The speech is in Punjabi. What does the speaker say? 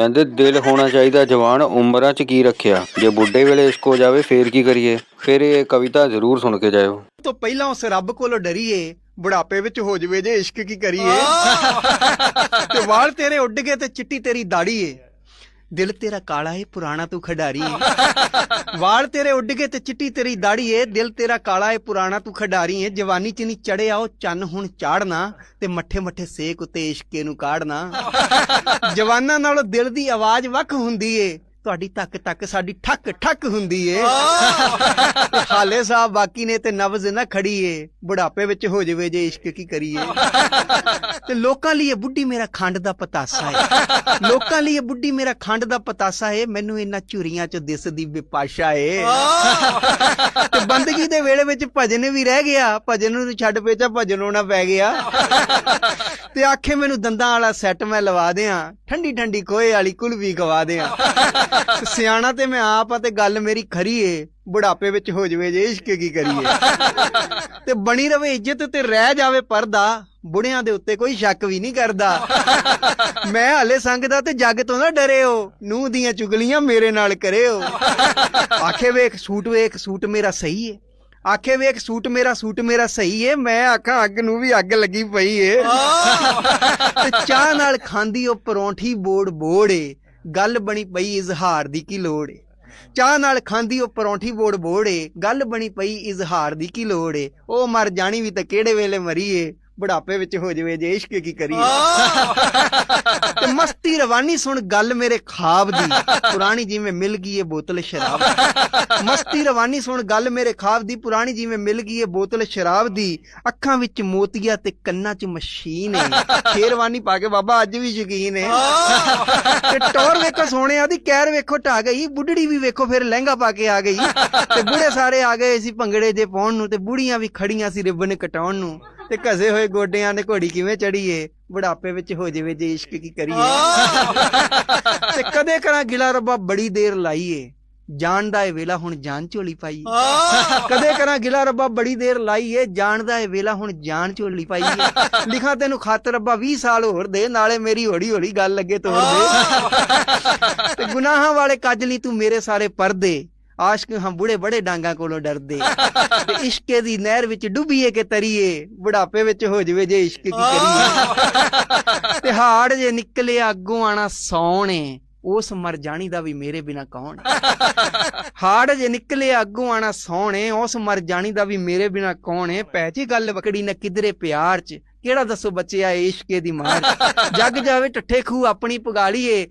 ਕਹਿੰਦੇ ਦਿਲ ਹੋਣਾ ਚਾਹੀਦਾ ਜਵਾਨ ਉਮਰਾਂ 'ਚ ਕੀ ਰੱਖਿਆ? ਜੇ ਬੁੱਢੇ ਵੇਲੇ ਇਸ਼ਕ ਹੋ ਜਾਵੇ ਫੇਰ ਕੀ ਕਰੀਏ? ਫਿਰ ਇਹ ਕਵਿਤਾ ਜ਼ਰੂਰ ਸੁਣ ਕੇ ਜਾਇਓ। ਤੋਂ ਪਹਿਲਾਂ ਉਸ ਰੱਬ ਕੋਲੋਂ ਡਰੀਏ ਬੁਢਾਪੇ ਵਿੱਚ ਹੋ ਜਵੇ ਜੇ ਇਸ਼ਕ ਕੀ ਕਰੀਏ। ਤੇ ਵਾਲ ਤੇਰੇ ਉੱਡ ਗਏ ਤੇ ਚਿੱਟੀ ਤੇਰੀ ਦਾੜੀ ਏ। ਦਿਲ ਤੇਰਾ ਕਾਲਾ ਏ ਪੁਰਾਣਾ ਤੂੰ ਖਿਡਾਰੀ ਏ। ਵਾਲ ਤੇਰੇ ਉੱਡ ਗਏ ਤੇ ਚਿੱਟੀ ਤੇਰੀ ਦਾੜੀ ਏ ਦਿਲ ਤੇਰਾ ਕਾਲਾ ਏ ਪੁਰਾਣਾ ਤੂੰ ਖਿਡਾਰੀ ਏ। ਜਵਾਨੀ ਚ ਨਹੀਂ ਚੜਿਆ ਉਹ ਚੰਨ ਹੁਣ ਚਾੜਨਾ ਤੇ ਮੱਠੇ ਮੱਠੇ ਸੇਕ ਉਤੇ ਇਸ਼ਕੇ ਨੂੰ ਕਾੜਨਾ। ਜਵਾਨਾਂ ਨਾਲੋਂ ਦਿਲ ਦੀ ਆਵਾਜ਼ ਵੱਖ ਹੁੰਦੀ ਏ। ਤੁਹਾਡੀ ਤੱਕ ਤੱਕ ਸਾਡੀ ਠੱਕ ਠੱਕ ਹੁੰਦੀ ਏ। ਹਾਲੇ ਸਾਹਿਬ ਬਾਕੀ ਨੇ ਤੇ ਨਬਜ਼ ਨਾ ਖੜੀ ਏ। ਬੁਢਾਪੇ ਵਿੱਚ ਹੋ ਜਾਵੇ ਜੇ ਇਸ਼ਕ ਕੀ ਕਰੀਏ। ਤੇ ਲੋਕਾਂ ਲਈ ਇਹ ਬੁੱਢੀ ਮੇਰਾ ਖੰਡ ਦਾ ਪਤਾਸਾ ਏ। ਲੋਕਾਂ ਲਈ ਇਹ ਬੁੱਢੀ ਮੇਰਾ ਖੰਡ ਦਾ ਪਤਾਸਾ ਏ। ਮੈਨੂੰ ਇਹਨਾਂ ਝੁਰੀਆਂ ਚ ਦਿਸਦੀ ਵਿਪਾਸ਼ਾ ਏ। ਤੇ ਬੰਦਗੀ ਦੇ ਵੇਲੇ ਵਿੱਚ ਭਜਨ ਵੀ ਰਹਿ ਗਿਆ। ਭਜਨ ਨੂੰ ਛੱਡ ਪੇਚਾ ਭਜਨ ਹੋਣਾ ਪੈ ਗਿਆ। ਤੇ ਆਖੇ ਮੈਨੂੰ ਦੰਦਾਂ ਵਾਲਾ ਸੈੱਟ ਮੈਂ ਲਵਾ ਦਿਆਂ, ਠੰਡੀ ਠੰਡੀ ਕੋਏ ਵਾਲੀ ਕੁਲਵੀ ਗਵਾ ਦਿਆਂ। ਸਿਆਣਾ ਤੇ ਮੈਂ ਆਪ ਆ ਤੇ ਗੱਲ ਮੇਰੀ ਖਰੀ ਏ, ਬੁਢਾਪੇ ਵਿੱਚ ਹੋ ਜਵੇ ਜੇ ਇਸ਼ਕ ਕੀ ਕਰੀਏ। ਤੇ ਬਣੀ ਰਵੇ ਇੱਜ਼ਤ ਤੇ ਰਹਿ ਜਾਵੇ ਪਰਦਾ, ਬੁੜਿਆਂ ਦੇ ਉੱਤੇ ਕੋਈ ਸ਼ੱਕ ਵੀ ਨਹੀਂ ਕਰਦਾ। ਮੈਂ ਹਲੇ ਸੰਗਦਾ ਤੇ ਜੱਗ ਤੋਂ ਨਾ ਡਰਿਓ, ਨੂੰਹ ਦੀਆਂ ਚੁਗਲੀਆਂ ਮੇਰੇ ਨਾਲ ਕਰਿਓ। ਆਖੇ ਵੇਖ, ਸੂਟ ਵੇਖ, ਸੂਟ ਮੇਰਾ ਸਹੀ ਏ। ਆਖੇ ਵੇਖ ਸੂਟ ਮੇਰਾ ਸੂਟ ਮੇਰਾ ਸਹੀ ਏ ਮੈਂ ਆਖਾਂ ਅੱਗ ਨੂੰ ਵੀ ਅੱਗ ਲੱਗੀ ਪਈ ਏ। ਤੇ ਚਾਹ ਨਾਲ ਖਾਂਦੀ ਉਹ ਪਰੌਂਠੀ ਬੋੜ ਬੋੜੇ ਗੱਲ ਬਣੀ ਪਈ ਇਜ਼ਹਾਰ ਦੀ ਕੀ ਲੋੜ ਏ। ਚਾਹ ਨਾਲ ਖਾਂਦੀ ਉਹ ਪਰੌਂਠੀ ਬੋੜ ਬੋੜੇ ਗੱਲ ਬਣੀ ਪਈ ਇਜ਼ਹਾਰ ਦੀ ਕੀ ਲੋੜ ਏ। ਉਹ ਮਰ ਜਾਣੀ ਵੀ ਤਾਂ ਕਿਹੜੇ ਵੇਲੇ ਮਰੀਏ ਬੁਢਾਪੇ ਵਿੱਚ ਹੋ ਜਵੇ ਜੇ ਇਸ਼ਕ ਕੀ ਕਰੀਏ। ਤੇ ਮਸਤੀ ਰਵਾਨੀ ਸੁਣ ਗੱਲ ਮੇਰੇ ਖਾਬ ਦੀ। ਪੁਰਾਣੀ ਜਿਵੇਂ ਮਿਲ ਗਈ ਏ ਬੋਤਲ ਸ਼ਰਾਬ ਦੀ। ਮਸਤੀ ਰਵਾਨੀ ਸੁਣ ਗੱਲ ਮੇਰੇ ਖਾਬ ਦੀ। ਪੁਰਾਣੀ ਜਿਵੇਂ ਮਿਲ ਗਈ ਏ ਬੋਤਲ ਸ਼ਰਾਬ ਦੀ। ਅੱਖਾਂ ਵਿੱਚ ਮੋਤੀਆ ਤੇ ਕੰਨਾਂ 'ਚ ਮਸ਼ੀਨ ਏ। ਸ਼ੇਰਵਾਨੀ ਪਾ ਕੇ ਬਾਬਾ ਅੱਜ ਵੀ ਯਕੀਨ ਏ। ਤੇ ਟੌਰ ਵੇਖੋ ਸੋਹਣਿਆ ਦੀ ਕਹਿਰ ਵੇਖੋ ਢਾ ਗਈ। ਬੁੱਢੜੀ ਵੀ ਵੇਖੋ ਫਿਰ ਲਹਿੰਗਾ ਪਾ ਕੇ ਆ ਗਈ। ਤੇ ਬੁੜੇ ਸਾਰੇ ਆ ਗਏ ਸੀ ਭੰਗੜੇ ਜੇ ਪਾਉਣ ਨੂੰ ਤੇ ਬੁੜੀਆਂ ਵੀ ਖੜੀਆਂ ਸੀ ਰਿਬਨ ਕਟਾਉਣ ਨੂੰ। ਤੇ ਘਸੇ ਹੋਏ ਗੋਡਿਆਂ ਨੇ ਘੋੜੀ ਕਿਵੇਂ ਚੜੀਏ ਬੁਢਾਪੇ ਵਿੱਚ ਹੋ ਜਾਵੇ ਜੇ ਇਸ਼ਕ ਕੀ ਕਰੀਏ। ਤੇ ਕਦੇ ਕਰਾਂ ਗਿਲਾ ਰੱਬਾ ਬੜੀ ਦੇਰ ਲਾਈਏ। ਜਾਣਦਾ ਏ ਵੇਲਾ ਹੁਣ ਜਾਨ ਝੋਲੀ ਪਾਈ। ਕਦੇ ਕਰਾਂ ਗਿਲਾ ਰੱਬਾ ਬੜੀ ਦੇਰ ਲਾਈਏ। ਜਾਣਦਾ ਏ ਵੇਲਾ ਹੁਣ ਜਾਨ ਝੋਲੀ ਪਾਈਏ ਲਿਖਾਂ ਤੈਨੂੰ ਖਤ ਰੱਬਾ 20 ਸਾਲ ਹੋਰ ਦੇ ਨਾਲੇ ਮੇਰੀ ਹੌਲੀ ਹੌਲੀ ਗੱਲ ਲੱਗੇ ਤੋੜ ਦੇ। ਤੇ ਗੁਨਾਹਾਂ ਵਾਲੇ ਕੱਜ ਲਈ ਤੂੰ ਮੇਰੇ ਸਾਰੇ ਪਰਦੇ। ਆਸ਼ਕ ਹਮ ਬੁੜੇ ਬੜੇ ਡਾਂਗਾ ਕੋਲੋਂ ਡਰਦੇ। ਤੇ ਇਸ਼ਕੇ ਦੀ ਨਹਿਰ ਵਿੱਚ ਡੁੱਬੀਏ ਕਿ ਤਰੀਏ ਬੁਢਾਪੇ ਵਿੱਚ ਹੋ ਜਵੇ ਜੇ ਇਸ਼ਕ ਕੀ ਕਰੀਏ ਤੇ ਹਾੜ ਜੇ ਨਿਕਲਿਆ ਅੱਗੋਂ ਆਣਾ ਸੌਣੇ ਉਸ ਮਰ ਜਾਣੀ ਦਾ ਵੀ ਮੇਰੇ ਬਿਨਾ ਕੌਣ ਹਾੜ ਜੇ ਨਿਕਲੇ ਅੱਗੋਂ ਆਣਾ ਸੋਹਣੇ ਉਸ ਮਰ ਜਾਣੀ ਦਾ ਵੀ ਮੇਰੇ ਬਿਨਾ ਕੌਣ ਹੈ ਪੈਚੀ ਗੱਲ ਵਕੜੀ ਨਾ ਕਿਧਰੇ ਪਿਆਰ ਚ। ਕਿਹੜਾ ਦੱਸੋ ਬੱਚਿਆ ਇਸ਼ਕੇ ਦੀ ਮਾਰ। ਜੱਗ ਜਾਵੇ ਟੱਠੇ ਖੂ ਆਪਣੀ ਪਗਾਲੀਏ